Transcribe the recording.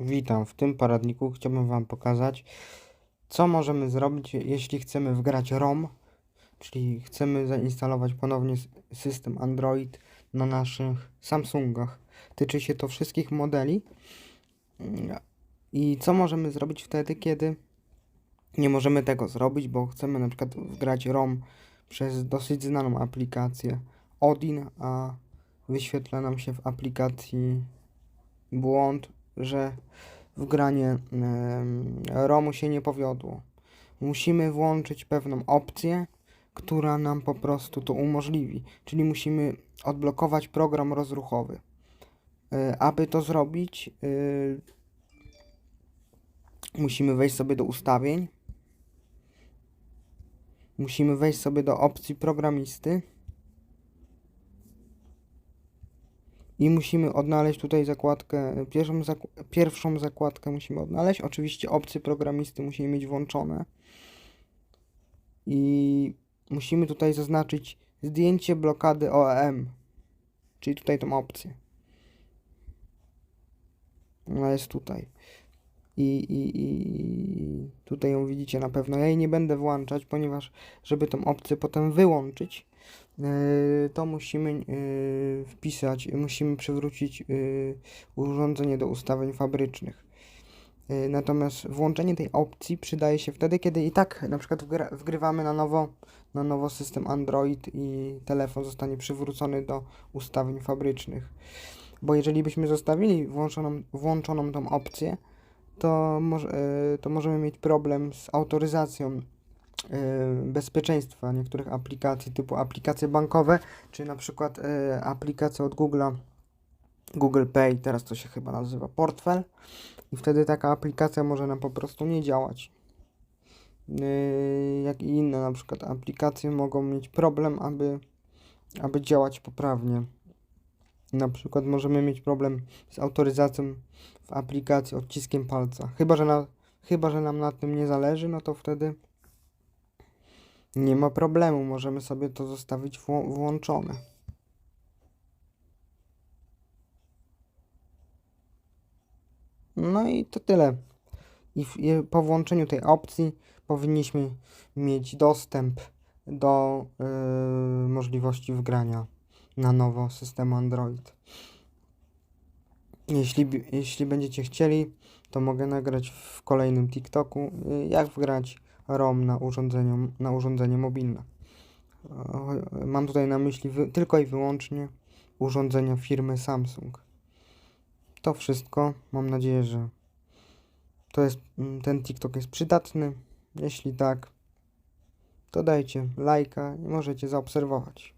Witam. W tym poradniku chciałbym Wam pokazać, co możemy zrobić, jeśli chcemy wgrać ROM, czyli chcemy zainstalować ponownie system Android na naszych Samsungach. Tyczy się to wszystkich modeli. I co możemy zrobić wtedy, kiedy nie możemy tego zrobić, bo chcemy na przykład wgrać ROM przez dosyć znaną aplikację Odin, a wyświetla nam się w aplikacji błąd, że wgranie em, ROMu się nie powiodło. Musimy włączyć pewną opcję, która nam po prostu to umożliwi. Czyli musimy odblokować program rozruchowy. E, Aby to zrobić, y, musimy wejść sobie do ustawień. Musimy wejść sobie do opcji programisty. I musimy odnaleźć tutaj zakładkę, pierwszą, zaku- pierwszą zakładkę musimy odnaleźć. Oczywiście opcje programisty musimy mieć włączone. I musimy tutaj zaznaczyć zdjęcie blokady OEM, czyli tutaj tą opcję. Ona jest tutaj. I, i, I tutaj ją widzicie na pewno. Ja jej nie będę włączać, ponieważ żeby tą opcję potem wyłączyć, Yy, to musimy yy, wpisać, musimy przywrócić yy, urządzenie do ustawień fabrycznych. Natomiast włączenie tej opcji przydaje się wtedy, kiedy i tak na przykład wgrywamy na nowo, na nowo system Android i telefon zostanie przywrócony do ustawień fabrycznych. Bo jeżeli byśmy zostawili włączoną, włączoną tą opcję, to, może, yy, to możemy mieć problem z autoryzacją y, bezpieczeństwa niektórych aplikacji, typu aplikacje bankowe, czy na przykład y, aplikacje od Google'a, Google Pay, teraz to się chyba nazywa portfel, i wtedy taka aplikacja może nam po prostu nie działać. Jak i inne na przykład aplikacje mogą mieć problem, aby, aby działać poprawnie. Na przykład możemy mieć problem z autoryzacją w aplikacji odciskiem palca. Chyba, że, na, chyba, że nam na tym nie zależy, no to wtedy nie ma problemu, możemy sobie to zostawić włączone. No i to tyle. I, w, I po włączeniu tej opcji powinniśmy mieć dostęp do yy, możliwości wgrania na nowo systemu Android. Jeśli, jeśli będziecie chcieli, to mogę nagrać w kolejnym TikToku, yy, jak wgrać ROM na, urządzeniu, na urządzenie mobilne. E, Mam tutaj na myśli wy, tylko i wyłącznie urządzenia firmy Samsung. To wszystko. Mam nadzieję, że to jest, mm, ten TikTok jest przydatny. Jeśli tak, to dajcie lajka i możecie zaobserwować.